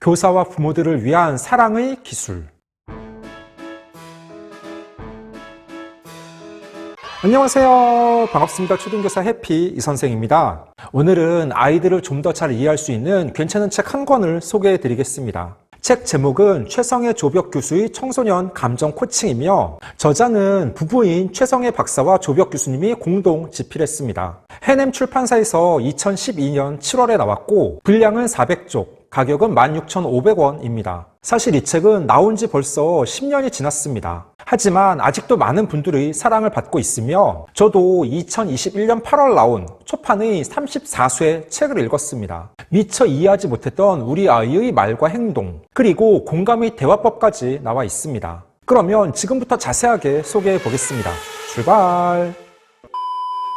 교사와 부모들을 위한 사랑의 기술. 안녕하세요. 반갑습니다. 초등교사 해피 이 선생입니다. 오늘은 아이들을 좀 더 잘 이해할 수 있는 괜찮은 책 한 권을 소개해 드리겠습니다. 책 제목은 최성의 조벽 교수의 청소년 감정 코칭이며 저자는 부부인 최성의 박사와 조벽 교수님이 공동 집필했습니다. 해냄 출판사에서 2012년 7월에 나왔고 분량은 400쪽, 가격은 16,500원입니다. 사실 이 책은 나온 지 벌써 10년이 지났습니다. 하지만 아직도 많은 분들의 사랑을 받고 있으며 저도 2021년 8월 나온 초판의 34쇄 책을 읽었습니다. 미처 이해하지 못했던 우리 아이의 말과 행동, 그리고 공감의 대화법까지 나와 있습니다. 그러면 지금부터 자세하게 소개해 보겠습니다. 출발!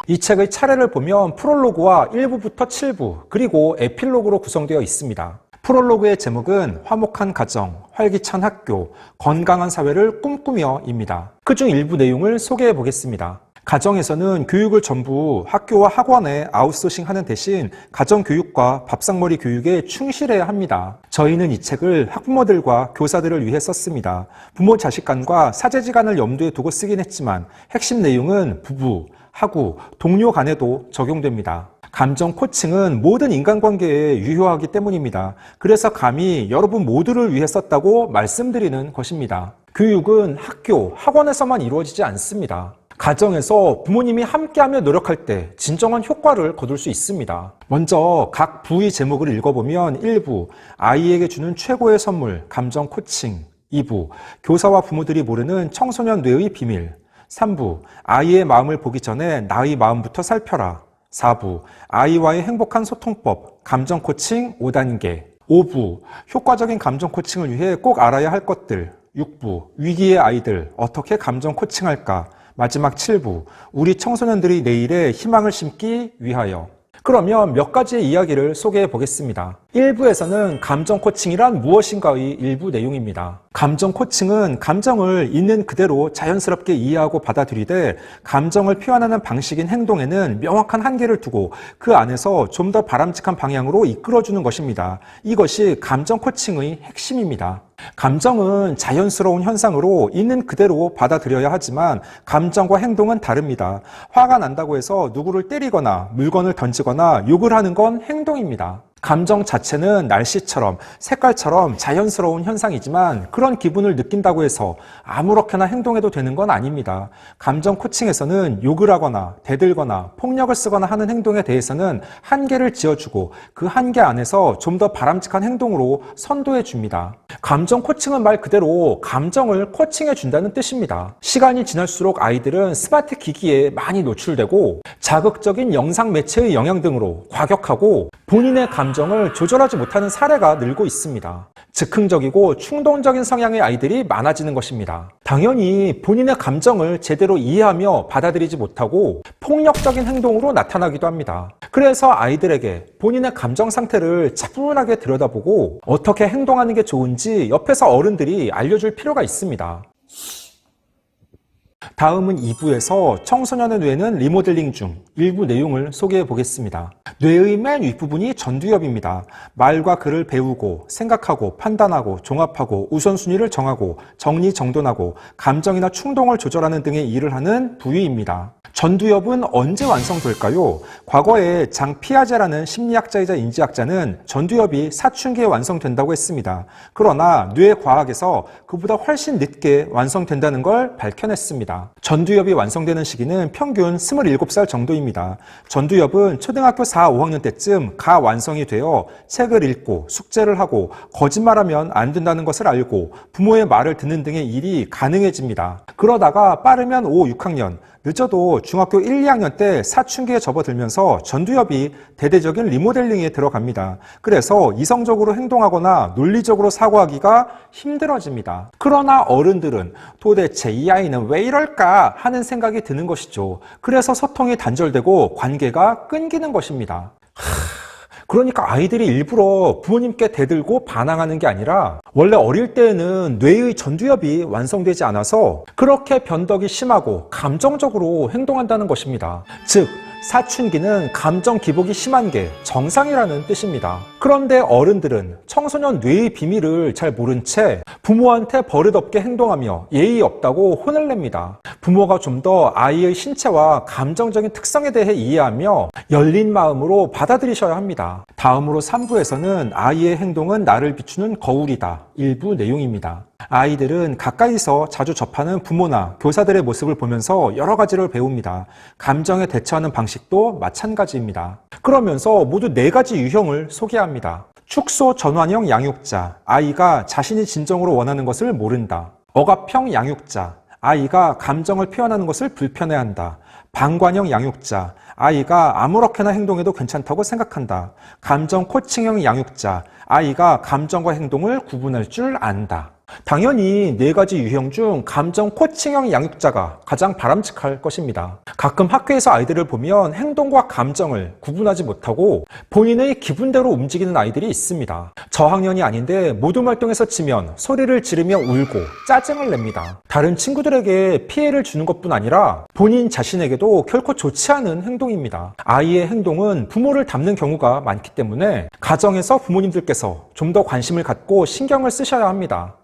이 책의 차례를 보면 프롤로그와 1부부터 7부, 그리고 에필로그로 구성되어 있습니다. 프롤로그의 제목은 화목한 가정, 활기찬 학교, 건강한 사회를 꿈꾸며입니다. 그중 일부 내용을 소개해 보겠습니다. 가정에서는 교육을 전부 학교와 학원에 아웃소싱 하는 대신 가정교육과 밥상머리 교육에 충실해야 합니다. 저희는 이 책을 학부모들과 교사들을 위해 썼습니다. 부모 자식 간과 사제지 간을 염두에 두고 쓰긴 했지만 핵심 내용은 부부, 하구, 동료 간에도 적용됩니다. 감정 코칭은 모든 인간관계에 유효하기 때문입니다. 그래서 감히 여러분 모두를 위해 썼다고 말씀드리는 것입니다. 교육은 학교, 학원에서만 이루어지지 않습니다. 가정에서 부모님이 함께하며 노력할 때 진정한 효과를 거둘 수 있습니다. 먼저 각 부의 제목을 읽어보면 1부 아이에게 주는 최고의 선물 감정 코칭 2부 교사와 부모들이 모르는 청소년 뇌의 비밀 3부 아이의 마음을 보기 전에 나의 마음부터 살펴라 4부 아이와의 행복한 소통법 감정 코칭 5단계. 5부 효과적인 감정 코칭을 위해 꼭 알아야 할 것들. 6부 위기의 아이들 어떻게 감정 코칭할까? 마지막 7부 우리 청소년들이 내일에 희망을 심기 위하여 그러면 몇 가지의 이야기를 소개해 보겠습니다. 1부에서는 감정 코칭이란 무엇인가의 일부 내용입니다. 감정 코칭은 감정을 있는 그대로 자연스럽게 이해하고 받아들이되 감정을 표현하는 방식인 행동에는 명확한 한계를 두고 그 안에서 좀 더 바람직한 방향으로 이끌어주는 것입니다. 이것이 감정 코칭의 핵심입니다. 감정은 자연스러운 현상으로 있는 그대로 받아들여야 하지만 감정과 행동은 다릅니다. 화가 난다고 해서 누구를 때리거나 물건을 던지거나 욕을 하는 건 행동입니다. 감정 자체는 날씨처럼 색깔처럼 자연스러운 현상이지만 그런 기분을 느낀다고 해서 아무렇게나 행동해도 되는 건 아닙니다. 감정 코칭에서는 욕을 하거나 대들거나 폭력을 쓰거나 하는 행동에 대해서는 한계를 지어주고 그 한계 안에서 좀 더 바람직한 행동으로 선도해 줍니다. 감정 코칭은 말 그대로 감정을 코칭해 준다는 뜻입니다. 시간이 지날수록 아이들은 스마트 기기에 많이 노출되고 자극적인 영상 매체의 영향 등으로 과격하고 본인의 감정 을 조절하지 못하는 사례가 늘고 있습니다. 즉흥적이고 충동적인 성향의 아이들이 많아지는 것입니다. 당연히 본인의 감정을 제대로 이해하며 받아들이지 못하고 폭력적인 행동으로 나타나기도 합니다. 그래서 아이들에게 본인의 감정 상태를 차분하게 들여다보고 어떻게 행동하는 게 좋은지 옆에서 어른들이 알려줄 필요가 있습니다. 다음은 2부에서 청소년의 뇌는 리모델링 중 일부 내용을 소개해 보겠습니다. 뇌의 맨 윗부분이 전두엽입니다. 말과 글을 배우고 생각하고 판단하고 종합하고 우선순위를 정하고 정리정돈하고 감정이나 충동을 조절하는 등의 일을 하는 부위입니다. 전두엽은 언제 완성될까요? 과거에 장 피아제라는 심리학자이자 인지학자는 전두엽이 사춘기에 완성된다고 했습니다. 그러나 뇌과학에서 그보다 훨씬 늦게 완성된다는 걸 밝혀냈 습니다. 전두엽이 완성되는 시기는 평균 27살 정도입니다. 전두엽은 초등학교 4, 5학년 때쯤 가 완성이 되어 책을 읽고 숙제를 하고 거짓말하면 안 된다는 것을 알고 부모의 말을 듣는 등의 일이 가능해집니다. 그러다가 빠르면 5, 6학년, 늦어도 중학교 1, 2학년 때 사춘기에 접어들면서 전두엽이 대대적인 리모델링에 들어갑니다. 그래서 이성적으로 행동하거나 논리적으로 사고하기가 힘들어집니다. 그러나 어른들은 도대체 이 아이는 왜 이럴까 하는 생각이 드는 것이죠. 그래서 소통이 단절되고 관계가 끊기는 것입니다. 그러니까 아이들이 일부러 부모님께 대들고 반항하는 게 아니라 원래 어릴 때에는 뇌의 전두엽이 완성되지 않아서 그렇게 변덕이 심하고 감정적으로 행동한다는 것입니다. 즉, 사춘기는 감정 기복이 심한 게 정상이라는 뜻입니다. 그런데 어른들은 청소년 뇌의 비밀을 잘 모른 채 부모한테 버릇없게 행동하며 예의 없다고 혼을 냅니다. 부모가 좀 더 아이의 신체와 감정적인 특성에 대해 이해하며 열린 마음으로 받아들이셔야 합니다. 다음으로 3부에서는 아이의 행동은 나를 비추는 거울이다. 일부 내용입니다. 아이들은 가까이서 자주 접하는 부모나 교사들의 모습을 보면서 여러 가지를 배웁니다. 감정에 대처하는 방식도 마찬가지입니다. 그러면서 모두 네 가지 유형을 소개합니다. 축소 전환형 양육자, 아이가 자신이 진정으로 원하는 것을 모른다. 억압형 양육자, 아이가 감정을 표현하는 것을 불편해한다. 방관형 양육자, 아이가 아무렇게나 행동해도 괜찮다고 생각한다. 감정 코칭형 양육자, 아이가 감정과 행동을 구분할 줄 안다. 당연히 네 가지 유형 중 감정 코칭형 양육자가 가장 바람직할 것입니다. 가끔 학교에서 아이들을 보면 행동과 감정을 구분하지 못하고 본인의 기분대로 움직이는 아이들이 있습니다. 저학년이 아닌데 모든 활동에서 치면 소리를 지르며 울고 짜증을 냅니다. 다른 친구들에게 피해를 주는 것뿐 아니라 본인 자신에게도 결코 좋지 않은 행동입니다. 아이의 행동은 부모를 닮는 경우가 많기 때문에 가정에서 부모님들께서 좀 더 관심을 갖고 신경을 쓰셔야 합니다.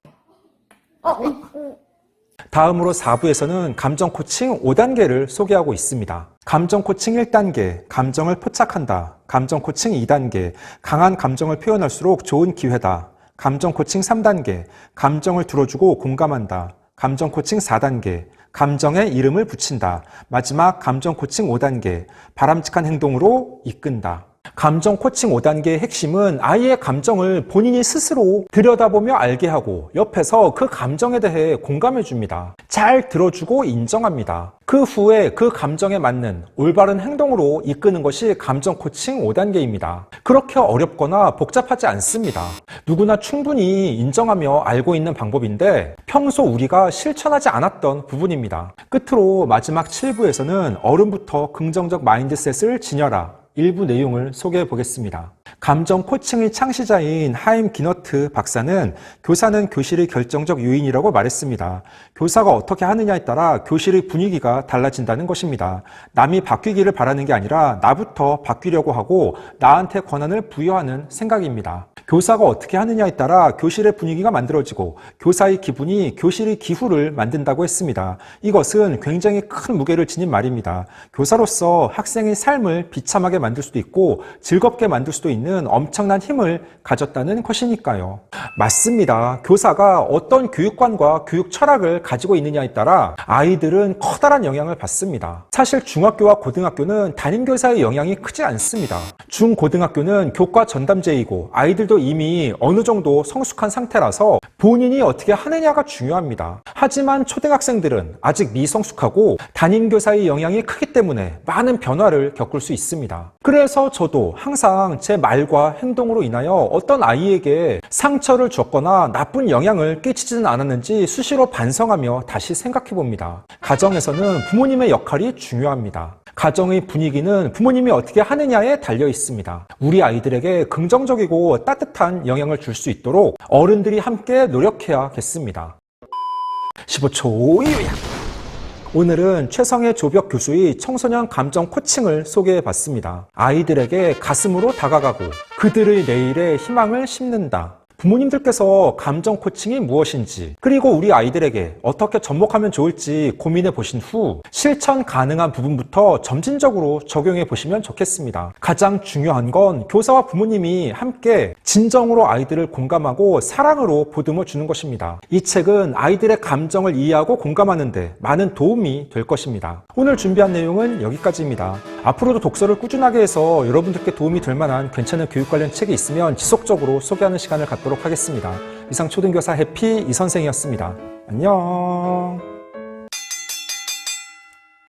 다음으로 4부에서는 감정 코칭 5단계를 소개하고 있습니다. 감정 코칭 1단계, 감정을 포착한다. 감정 코칭 2단계, 강한 감정을 표현할수록 좋은 기회다. 감정 코칭 3단계, 감정을 들어주고 공감한다. 감정 코칭 4단계, 감정에 이름을 붙인다. 마지막 감정 코칭 5단계, 바람직한 행동으로 이끈다. 감정 코칭 5단계의 핵심은 아이의 감정을 본인이 스스로 들여다보며 알게 하고 옆에서 그 감정에 대해 공감해 줍니다. 잘 들어주고 인정합니다. 그 후에 그 감정에 맞는 올바른 행동으로 이끄는 것이 감정 코칭 5단계입니다. 그렇게 어렵거나 복잡하지 않습니다. 누구나 충분히 인정하며 알고 있는 방법인데 평소 우리가 실천하지 않았던 부분입니다. 끝으로 마지막 7부에서는 어른부터 긍정적 마인드셋을 지녀라. 일부 내용을 소개해 보겠습니다. 감정 코칭의 창시자인 하임 기너트 박사는 교사는 교실의 결정적 요인이라고 말했습니다. 교사가 어떻게 하느냐에 따라 교실의 분위기가 달라진다는 것입니다. 남이 바뀌기를 바라는 게 아니라 나부터 바뀌려고 하고 나한테 권한을 부여하는 생각입니다. 교사가 어떻게 하느냐에 따라 교실의 분위기가 만들어지고 교사의 기분이 교실의 기후를 만든다고 했습니다. 이것은 굉장히 큰 무게를 지닌 말입니다. 교사로서 학생의 삶을 비참하게 만들 수도 있고 즐겁게 만들 수도 있는 엄청난 힘을 가졌다는 것이니까요. 맞습니다. 교사가 어떤 교육관과 교육 철학을 가지고 있느냐에 따라 아이들은 커다란 영향을 받습니다. 사실 중학교와 고등학교는 담임교사의 영향이 크지 않습니다. 중고등학교는 교과 전담제이고 아이들도 이미 어느 정도 성숙한 상태라서 본인이 어떻게 하느냐가 중요합니다. 하지만 초등학생들은 아직 미성숙하고 담임교사의 영향이 크기 때문에 많은 변화를 겪을 수 있습니다. 그래서 저도 항상 제 말과 행동으로 인하여 어떤 아이에게 상처를 줬거나 나쁜 영향을 끼치지는 않았는지 수시로 반성하며 다시 생각해 봅니다. 가정에서는 부모님의 역할이 중요합니다. 가정의 분위기는 부모님이 어떻게 하느냐에 달려 있습니다. 우리 아이들에게 긍정적이고 따뜻한 영향을 줄 수 있도록 어른들이 함께 노력해야겠습니다. 15초 요약! 오늘은 최성의 조벽 교수의 청소년 감정 코칭을 소개해 봤습니다. 아이들에게 가슴으로 다가가고 그들의 내일에 희망을 심는다. 부모님들께서 감정 코칭이 무엇인지, 그리고 우리 아이들에게 어떻게 접목하면 좋을지 고민해 보신 후 실천 가능한 부분부터 점진적으로 적용해 보시면 좋겠습니다. 가장 중요한 건 교사와 부모님이 함께 진정으로 아이들을 공감하고 사랑으로 보듬어 주는 것입니다. 이 책은 아이들의 감정을 이해하고 공감하는데 많은 도움이 될 것입니다. 오늘 준비한 내용은 여기까지입니다. 앞으로도 독서를 꾸준하게 해서 여러분들께 도움이 될 만한 괜찮은 교육 관련 책이 있으면 지속적으로 소개하는 시간을 갖도록 하겠습니다. 이상 초등교사 해피 이 선생이었습니다. 안녕.